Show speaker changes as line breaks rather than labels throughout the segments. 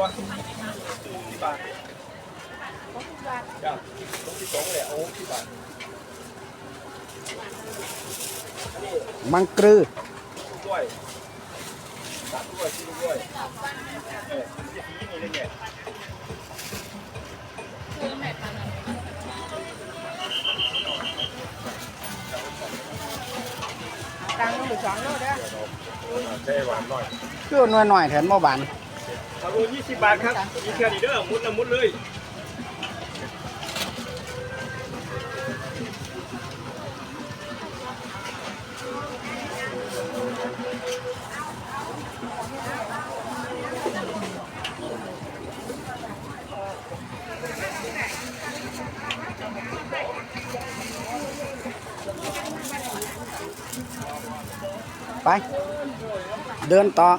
บ่ที่บาทจ้ะต้องที่สองเลยโอ้ที่บาท
มังกรือ
ด้วยสามด้วย สี่ด้วยเออสีนี่เลยเนี่ย
ตังค์หรือสองโลเด้อ
ใช่หวานยี่สิบบาทครับ มีแค่นี้เด้อมุดละมุดเลย
ไป เดินต่อ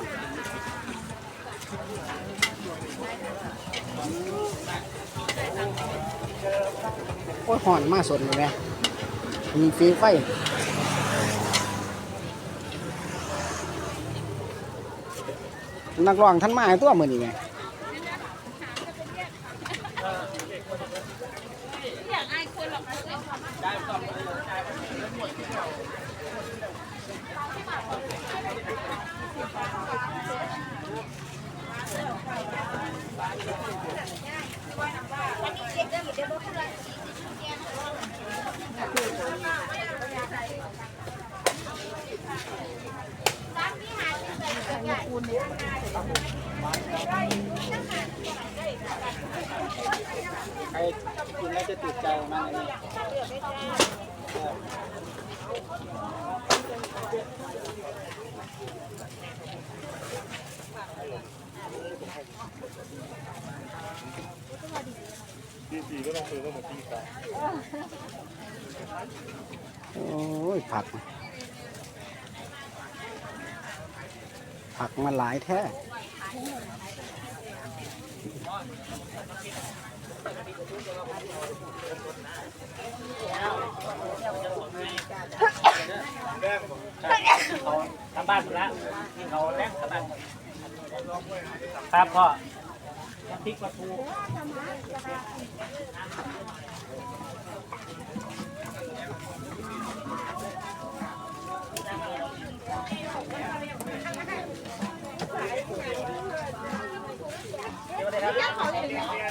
อ้ยห่อนมากสดเลยแม่มีฟีไฟนักร้องท่านมาตัวมือนี่ไงใครกิ กินแล้วจะติดใจมันเนี่ยี
ๆก็ต้องซื้อก็หมดตีสาม
โอ้ยผัก ผักมาหลายแท้
ทำบ้านหมดแล้วเขาแลกทำบ้านครับพ่อพริกปลาทูเดี๋ย
วเลยครับ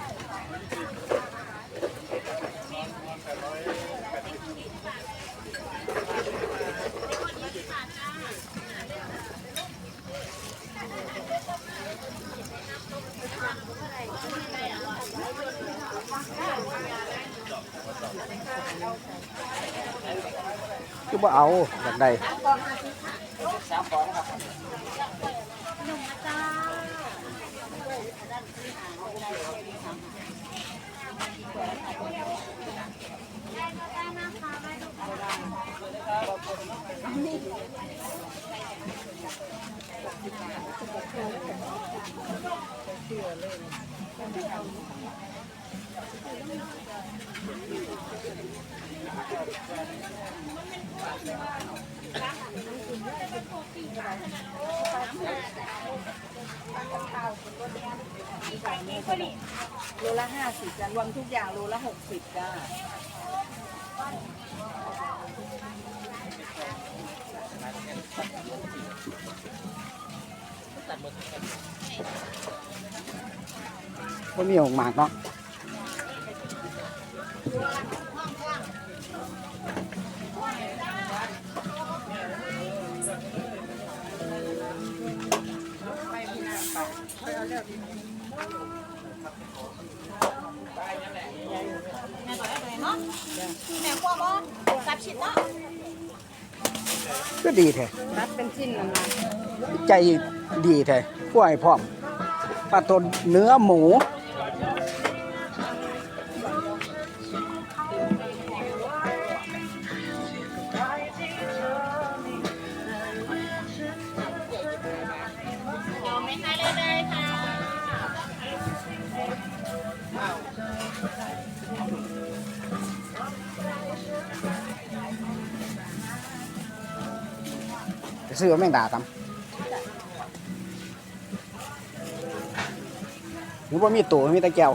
อบ่เอาอยากได้
โลละห้าสิบจ้ะรวมทุกอย่างโลละหกสิบจ้า
บ่มีหงหมากเนาะ
แม่พวกบ่สับชิ้นเนาะ
ก็ดีแท้
รับเป็นชิ้นละมา
ใจดีแท้กล้วยพร้อมปลาต้นเนื้อหมู ซื้อแมงดาตำหรือว่ามีตัวมีตะแก้ว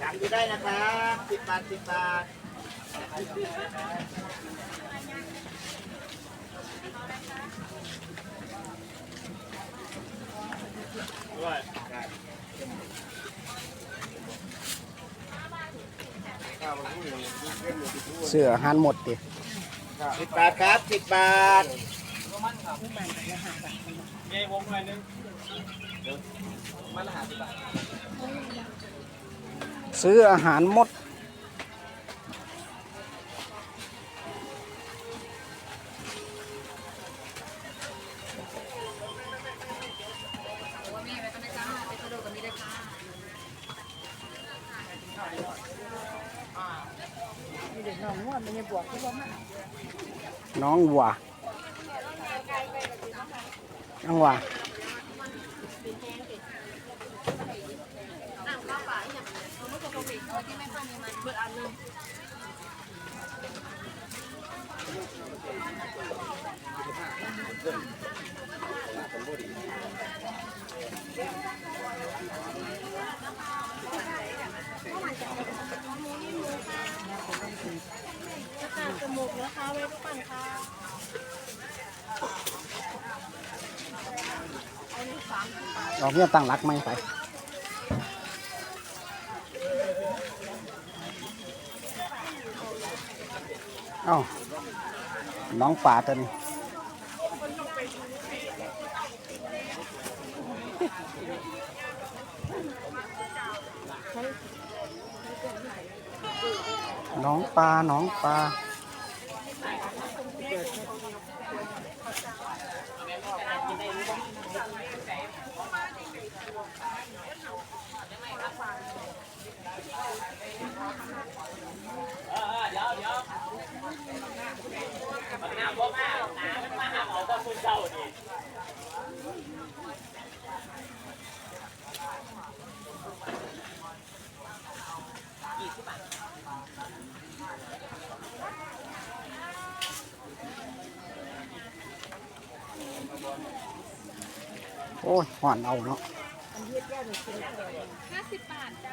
ถามดูได้นะครับสิบบาทสิบบาท
เสื้ออาหารหมดดิ
สิบบาทครับสิบบาท
เย้วงหน่อยนึง
ซื้ออาหารหมด
น้องวัวน้องวัวเน
น้องวัวน้องวัวเราเนี่ยตั้งหลักไหมไปเอ้าน้องป่าตัวนี้น้องปลา น้องปลา โอ้ยห่อนเอาเนาะ
ห้าสิบบาทจ้า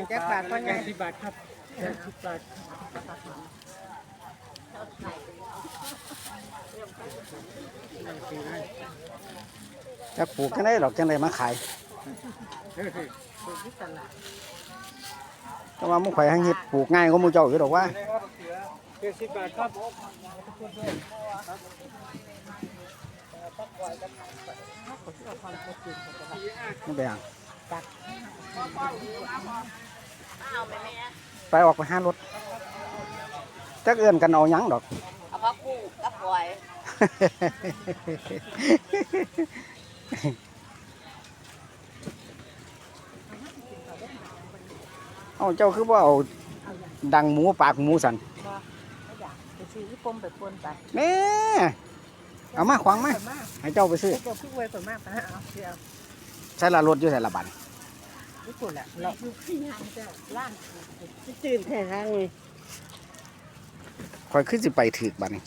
งแจ๊บาทก็ไงสิบบาทครับสิบบาท
จะปลูกกันได้หรอกจังไดมาขายแต่ว่าหมุข่อยหังเฮ็ดปลูกง่ายกว่าหมูเจ้าอยู่ดอกว่า
เจ็ดสิบบาทครับ
มันไปห ยังไปออกไปห้ารถจักเอื้อนกันเอาหยังดอก
เอาพักคู่กับปล่อย
เอาเจ้าคือว่าเอาดังหมูปากหมูสัน
ไปซื้อที่ปมไปปนไป
แม่เอามาขวางมาให้เจ้าไปซื้อ
เจ้าพี่ไว้ผลมากไปเอาเดี๋ยว
ใช้ละรถอยู่ใส่ละบัน
ญี่ปุ่นแหละเราอยู่ที่งานจะล่างตื่นแค่ทางนี้
คอยขึ้นสิไปถือกบัดนี้